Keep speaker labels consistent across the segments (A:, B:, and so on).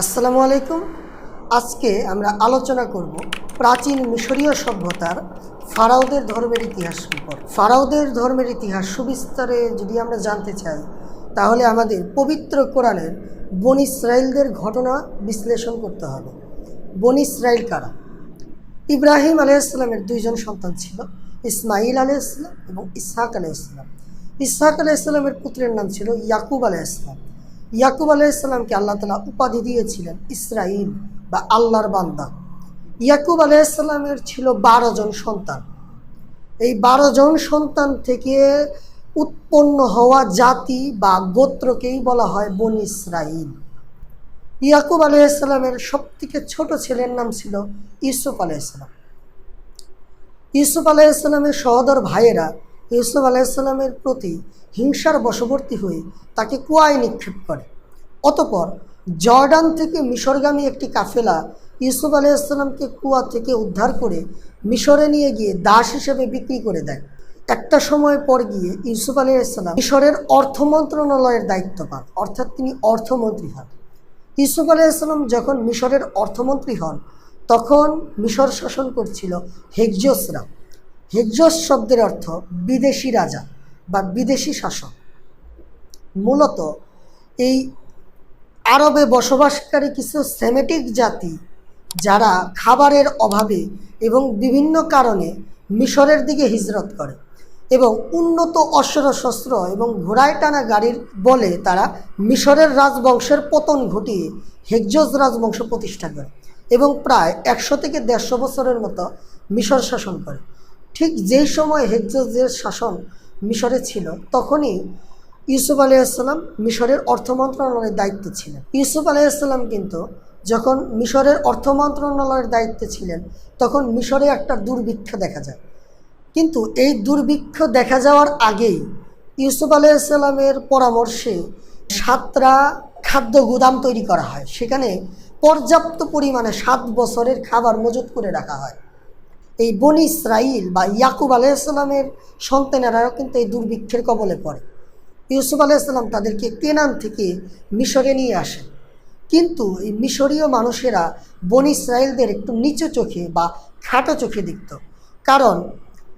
A: আসসালামু আলাইকুম। আজকে আমরা আলোচনা করব প্রাচীন মিশরীয় সভ্যতার ফারাওদের ধর্মের ইতিহাস সম্পর্কে। ফারাওদের ধর্মের ইতিহাস সুবিস্তারে যদি আমরা জানতে চাই, তাহলে আমাদের পবিত্র কোরআনের বন ইসরায়েলদের ঘটনা বিশ্লেষণ করতে হবে। বন ইসরায়েল কারা? ইব্রাহিম আলাইসাল্লামের দুইজন সন্তান ছিল ইসমাইল আলাইসাল্লাম এবং ইসহাক আলাইসাল্লাম ইসহাক আলাইসাল্লামের পুত্রের নাম ছিল ইয়াকুব আলাইসাল্লাম ইয়াকুব আলাইসাল্লামকে আল্লাহ তালা উপাধি দিয়েছিলেন ইসরাইল বা আল্লাহর বান্দা। ইয়াকুব আলাইসাল্লামের ছিল বারো জন সন্তান। এই বারো জন সন্তান থেকে উৎপন্ন হওয়া জাতি বা গোত্রকেই বলা হয় বন ইসরাইল ইয়াকুব আলাইসাল্লামের সবথেকে ছোট ছেলের নাম ছিল ইউসুফ আলাইসাল্লাম ইউসুফ আলাইসাল্লামের সহদর ভাইয়েরা ইউসুফ আলাইসাল্লামের প্রতি হিংসার বশবর্তী হয়ে তাকে কুয়ায় নিক্ষেপ করে। অতপর জর্ডান থেকে মিশরগামী একটি কাফেলা ইউসুফ আলাইসাল্লামকে কুয়া থেকে উদ্ধার করে মিশরে নিয়ে গিয়ে দাস হিসেবে বিক্রি করে দেয়। একটা সময় পর গিয়ে ইউসুফ আলাইসাল্লাম মিশরের অর্থ মন্ত্রণালয়ের দায়িত্ব পান, অর্থাৎ তিনি অর্থমন্ত্রী হন। ইউসুফ আলাইসাল্লাম যখন মিশরের অর্থমন্ত্রী হন, তখন মিশর শাসন করছিল হেকজোসরা হেকজোস শব্দের অর্থ বিদেশি রাজা বা বিদেশি শাসক। মূলত এই আরবে বসবাসকারী কিছু সেমেটিক জাতি, যারা খাবারের অভাবে এবং বিভিন্ন কারণে মিশরের দিকে হিজরত করে এবং উন্নত অস্ত্র শস্ত্র এবং ঘোড়ায় টানা গাড়ির বলে তারা মিশরের রাজবংশের পতন ঘটিয়ে হেকজোজ রাজবংশ প্রতিষ্ঠা করে এবং প্রায় একশো থেকে দেড়শো বছরের মতো মিশর শাসন করে। ঠিক যেই সময় হেকজোজের শাসন মিশরে ছিল, তখনই ইউসুফ আলাইসাল্লাম মিশরের অর্থ মন্ত্রণালয়ের দায়িত্ব ছিলেন। ইউসুফ আলাইসাল্লাম কিন্তু যখন মিশরের অর্থ মন্ত্রণালয়ের দায়িত্বে ছিলেন, তখন মিশরে একটা দুর্ভিক্ষ দেখা যায়। কিন্তু এই দুর্ভিক্ষ দেখা যাওয়ার আগেই ইউসুফ আলাইসাল্লামের পরামর্শে সাতটা খাদ্য গুদাম তৈরি করা হয়। সেখানে পর্যাপ্ত পরিমাণে সাত বছরের খাবার মজুত করে রাখা হয়। এই বনি ইসরাইল বা ইয়াকুব আলাইসাল্লামের সন্তানেরাও কিন্তু এই দুর্ভিক্ষের কবলে পড়ে। ইউসুফ আলাইসাল্লাম তাদেরকে কেনান থেকে মিশরে নিয়ে আসেন। কিন্তু এই মিশরীয় মানুষেরা বন ইসরায়েলদের একটু নিচু চোখে বা খাটো চোখে দেখত। কারণ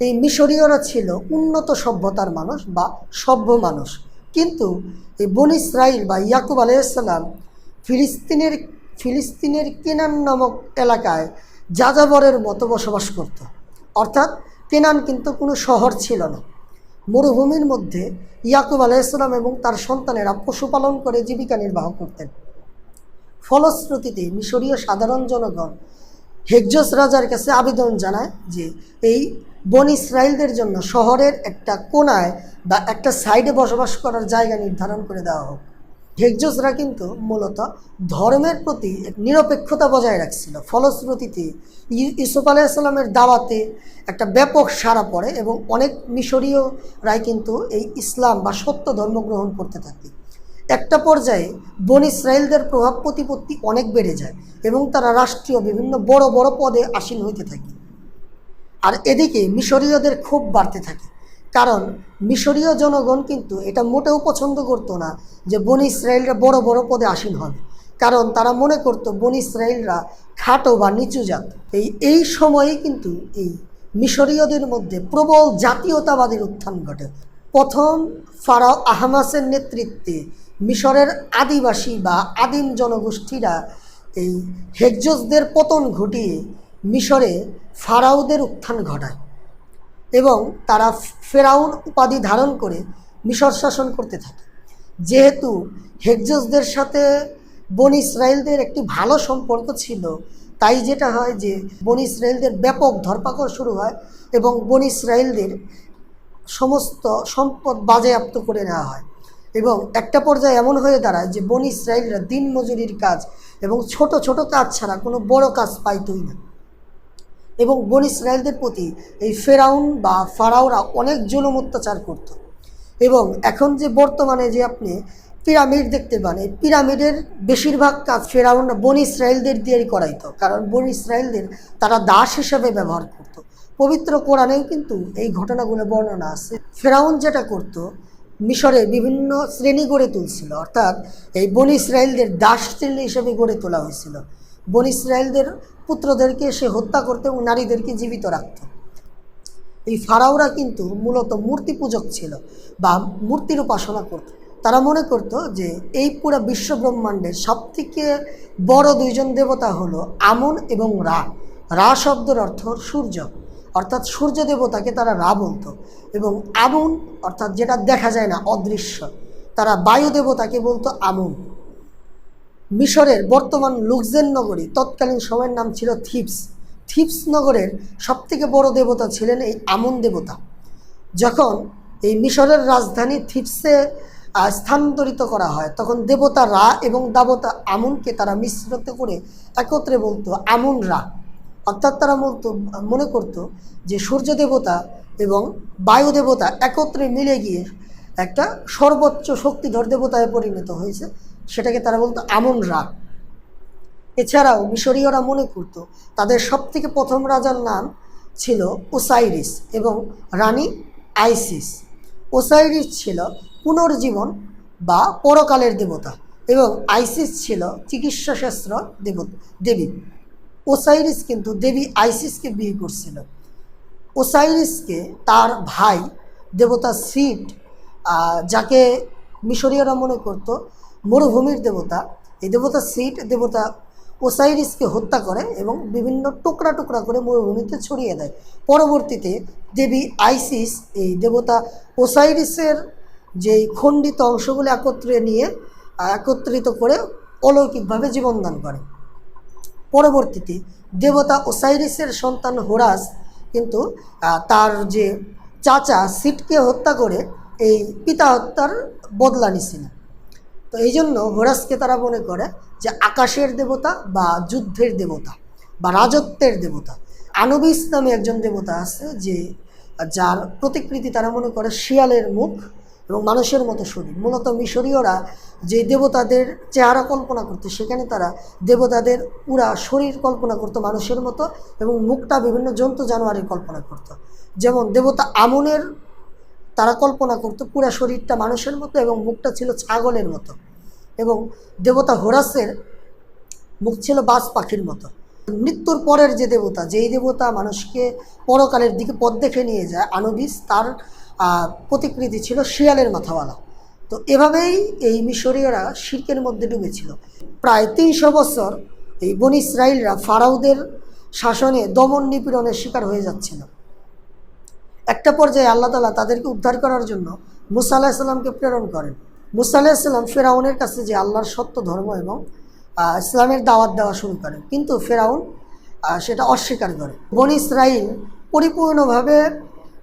A: এই মিশরীয়রা ছিল উন্নত সভ্যতার মানুষ বা সভ্য মানুষ। কিন্তু এই বন ইসরায়েল বা ইয়াকুব আলাইসাল্লাম ফিলিস্তিনের ফিলিস্তিনের কেনান নামক এলাকায় যাযাবরের মতো বসবাস করত। অর্থাৎ কেনান কিন্তু কোনো শহর ছিল না। মরুভূমির মধ্যে ইয়াকুব আলাইসাল্লাম এবং তার সন্তানেরা পশুপালন করে জীবিকা নির্বাহ করতেন। ফলশ্রুতিতে মিশরীয় সাধারণ জনগণ হেকজস রাজার কাছে আবেদন জানায় যে এই বন ইসরায়েলদের জন্য শহরের একটা কোনায় বা একটা সাইডে বসবাস করার জায়গা নির্ধারণ করে দেওয়া হোক। হেকজসরা কিন্তু মূলত ধর্মের প্রতি নিরপেক্ষতা বজায় রাখছিল। ফলশ্রুতিতে ই- ইউসুফ আলাইসাল্লামের দাওয়াতে একটা ব্যাপক সাড়া পড়ে এবং অনেক মিশরীয়রাই কিন্তু এই ইসলাম বা সত্য ধর্ম গ্রহণ করতে থাকে। একটা পর্যায়ে বন ইসরায়েলদের প্রভাব প্রতিপত্তি অনেক বেড়ে যায় এবং তারা রাষ্ট্রীয় বিভিন্ন বড় বড় পদে আসীন হইতে থাকে। আর এদিকে মিশরীয়দের ক্ষোভ বাড়তে থাকে। কারণ মিশরীয় জনগণ কিন্তু এটা মোটেও পছন্দ করতো না যে বন ইসরায়েলরা বড় বড় পদে আসীন হবে কারণ তারা মনে করতো বন ইসরায়েলরা খাটো বা নিচু জাত। এই এই সময়ে কিন্তু এই মিশরীয়দের মধ্যে প্রবল জাতীয়তাবাদের উত্থান ঘটে। প্রথম ফারাও আহমাসের নেতৃত্বে মিশরের আদিবাসী বা আদিম জনগোষ্ঠীরা এই হেকজসদের পতন ঘটিয়ে মিশরে ফারাওদের উত্থান ঘটায়। এবং তারা ফেরাউন উপাধি ধারণ করে মিশর শাসন করতে থাকে। যেহেতু হেকজসদের সাথে বন ইসরায়েলদের একটি ভালো সম্পর্ক ছিল, তাই যেটা হয় যে বন ইসরায়েলদের ব্যাপক ধরপাকড় শুরু হয় এবং বন ইসরায়েলদের সমস্ত সম্পদ বাজেয়াপ্ত করে নেওয়া হয়। এবং একটা পর্যায়ে এমন হয়ে দাঁড়ায় যে বন ইসরায়েলরা দিন মজুরির কাজ এবং ছোট ছোট কাজ ছাড়া কোনো বড় কাজ পাইতই না। এবং বন ইসরায়েলদের প্রতি এই ফেরাউন বা ফারাওরা অনেক জুলুম অত্যাচার করত। এবং এখন যে বর্তমানে যে আপনি পিরামিড দেখতে পান, এই পিরামিডের বেশিরভাগ কাজ ফেরাউন বন ইসরায়েলদের দিয়েই করাইতো। কারণ বন ইসরায়েলদের তারা দাস হিসেবে ব্যবহার করত। পবিত্র কোরআনেও কিন্তু এই ঘটনাগুলো বর্ণনা আছে। ফেরাউন যেটা করত মিশরে বিভিন্ন শ্রেণি গড়ে তুলছিল। অর্থাৎ এই বন ইসরায়েলদের দাস শ্রেণি হিসেবে গড়ে তোলা হয়েছিল। বন ইসরায়েলদের পুত্রদেরকে সে হত্যা করতে এবং নারীদেরকে জীবিত রাখত। এই ফারাওরা কিন্তু মূলত মূর্তি পূজক ছিল বা মূর্তির উপাসনা করত। তারা মনে করত যে এই পুরো বিশ্ব ব্রহ্মাণ্ডের সবথেকে বড় দুইজন দেবতা হলো আমন এবং রা। রা শব্দের অর্থ সূর্য। অর্থাৎ সূর্য দেবতাকে তারা রা বলতো। এবং আমুন অর্থাৎ যেটা দেখা যায় না, অদৃশ্য, তারা বায়ু দেবতাকে বলতো আমুন। মিশরের বর্তমান লুকজেন নগরী, তৎকালীন সময়ের নাম ছিল থিপস। থিপস নগরের সবথেকে বড় দেবতা ছিলেন এই আমুন দেবতা। যখন এই মিশরের রাজধানী থিপসে স্থানান্তরিত করা হয়, তখন দেবতা রা এবং দেবতা আমুনকে তারা মিশ্রিত করে একত্রে বলতো আমুন রা। অর্থাৎ তারা বলতো, মনে করতো যে সূর্য দেবতা এবং বায়ু দেবতা একত্রে মিলে গিয়ে একটা সর্বোচ্চ শক্তিধর দেবতায় পরিণত হয়েছে, সেটাকে তারা বলতো আমন রা এছাড়াও মিশরীয়রা মনে করত তাদের সবথেকে প্রথম রাজার নাম ছিল ওসাইরিস এবং রানী আইসিস। ওসাইরিস ছিল পুনর্জীবন বা পরকালের দেবতা এবং আইসিস ছিল চিকিৎসাশাস্ত্র দেব দেবী। ওসাইরিস কিন্তু দেবী আইসিসকে বিয়ে করছিল। ওসাইরিসকে তার ভাই দেবতা সিট যাকে মিশরীয়রা মনে করত মরুভূমির দেবতা, এই দেবতা সিট দেবতা ওসাইরিসকে হত্যা করে এবং বিভিন্ন টুকরা টুকরা করে মরুভূমিতে ছড়িয়ে দেয়। পরবর্তীতে দেবী আইসিস এই দেবতা ওসাইরিসের যেই খণ্ডিত অংশগুলো একত্রে নিয়ে একত্রিত করে অলৌকিকভাবে জীবনদান করে। পরবর্তীতে দেবতা ওসাইরিসের সন্তান হোরাস কিন্তু তার যে চাচা সিটকে হত্যা করে এই পিতা হত্যার বদলা নিছিলেন তো এই জন্য হোরাসকে তারা মনে করে যে আকাশের দেবতা বা যুদ্ধের দেবতা বা রাজত্বের দেবতা। আনুবিস নামে একজন দেবতা আছে যে, যার প্রতিকৃতি তারা মনে করে শিয়ালের মুখ। এবং মানুষের মতো শরীর। মূলত মিশরীয়রা যে দেবতাদের চেহারা কল্পনা করতো, সেখানে তারা দেবতাদের পুরা শরীর কল্পনা করতো মানুষের মতো এবং মুখটা বিভিন্ন জন্তু জানোয়ারের কল্পনা করতো। যেমন দেবতা আমনের, তারা কল্পনা করতো পুরা শরীরটা মানুষের মতো এবং মুখটা ছিল ছাগলের মতো। এবং দেবতা হোরাসের মুখ ছিল বাজ পাখির মতো। মৃত্যুর পরের যে দেবতা, যেই দেবতা মানুষকে পরকালের দিকে পথ দেখে নিয়ে যায়, আনুবিস, তার প্রতিকৃতি ছিল শিয়ালের মাথাওয়ালা। তো এভাবেই এই মিশরীয়রা শির্কের মধ্যে ডুবেছিল। প্রায় তিনশো বছর এই বন ইসরায়েলরা ফারাউদের শাসনে দমন নিপীড়নের শিকার হয়ে যাচ্ছিল। একটা পর্যায়ে আল্লাহ তালা তাদেরকে উদ্ধার করার জন্য মুসা আলাহিসাল্লামকে প্রেরণ করেন। মুসা আলাহিসাল্লাম ফেরাউনের কাছে যে আল্লাহর সত্য ধর্ম এবং ইসলামের দাওয়াত দেওয়া শুরু করেন। কিন্তু ফেরাউন সেটা অস্বীকার করে। বন ইসরাইল পরিপূর্ণভাবে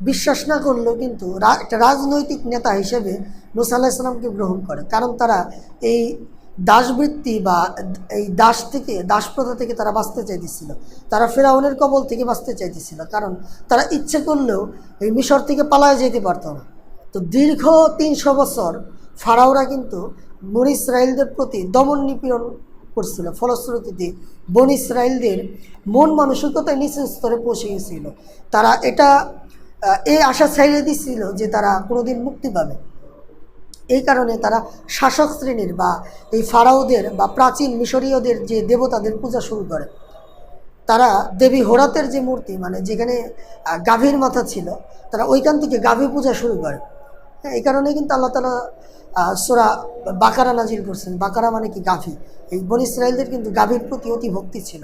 A: বিশ্বাস না করলেও কিন্তু একটা রাজনৈতিক নেতা হিসেবে মুসা আলাহিসাল্লামকে গ্রহণ করে। কারণ তারা এই দাসবৃত্তি বা এই দাস থেকে, দাসপ্রথা থেকে তারা বাঁচতে চাইতেছিল। তারা ফেরাউনের কবল থেকে বাঁচতে চাইতেছিল। কারণ তারা ইচ্ছে করলেও এই মিশর থেকে পালায় যেতে পারতো না। তো দীর্ঘ তিনশো বছর ফারাওরা কিন্তু বন ইসরায়েলদের প্রতি দমন নিপীড়ন করছিল। ফলশ্রুতিতে বন ইসরায়েলদের মন মানসিকতায় নিচের স্তরে পৌঁছে গেছিল। তারা এটা এই আশা ছাইড়ে দিছিল যে তারা কোনোদিন মুক্তি পাবে। এই কারণে তারা শাসক শ্রেণির বা এই ফারাওদের বা প্রাচীন মিশরীয়দের যে দেবতাদের পূজা শুরু করে। তারা দেবী হোরাতের যে মূর্তি মানে যেখানে গাভীর মাথা ছিল, তারা ওইখান থেকে গাভী পূজা শুরু করে। হ্যাঁ এই কারণে কিন্তু আল্লাহ তালা সোরা বাকারা নাজিল করছেন। বাকারা মানে কি গাভী? এই বন ইসরায়েলদের কিন্তু গাভীর প্রতি অতি ভক্তি ছিল।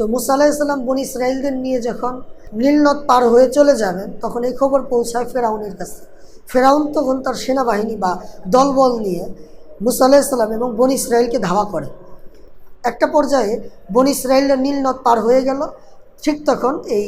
A: তো মুসা আলাহিসাল্লাম বন ইসরায়েলদের নিয়ে যখন নীলনদ পার হয়ে চলে যাবেন, তখন এই খবর পৌঁছায় ফেরাউনের কাছে। ফেরাউন তখন তার সেনাবাহিনী বা দলবল নিয়ে মুসা আলাহিসাল্লাম এবং বন ইসরায়েলকে ধাওয়া করে। একটা পর্যায়ে বন ইসরায়েলরা নীলনদ পার হয়ে গেল, ঠিক তখন এই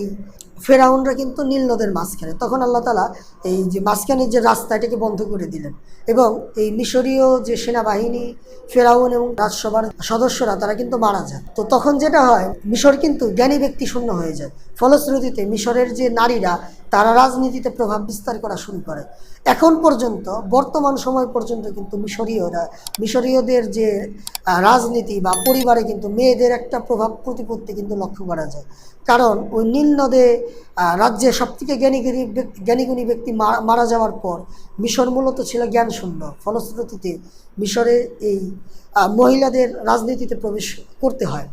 A: ফেরাউনরা কিন্তু নীল নদের মাঝখানে। তখন আল্লাহ তালা এই যে মাঝখানের যে রাস্তা, এটাকে বন্ধ করে দিলেন। এবং এই মিশরীয় যে সেনাবাহিনী, ফেরাউন এবং রাজসভার সদস্যরা, তারা কিন্তু মারা যায় তো তখন যেটা হয়, মিশর কিন্তু জ্ঞানী ব্যক্তি শূন্য হয়ে যায়। ফলশ্রুতিতে মিশরের যে নারীরা তারা রাজনীতিতে প্রভাব বিস্তার করা শুরু করে। এখন পর্যন্ত বর্তমান সময় পর্যন্ত কিন্তু মিশরীয়রা মিশরীয়দের যে রাজনীতি বা পরিবারে কিন্তু মেয়েদের একটা প্রভাব প্রতিপত্তি কিন্তু লক্ষ্য করা যায়। কারণ ওই নীল নদে আহ, রাজ্যে সবথেকে জ্ঞানীগুণী ব্যক্তি- জ্ঞানীগুণী ব্যক্তি মারা যাওয়ার পর মিশর মূলত ছিল জ্ঞান শূন্য ফলশ্রুতিতে মিশরে এই মহিলাদের রাজনীতিতে প্রবেশ করতে হয়।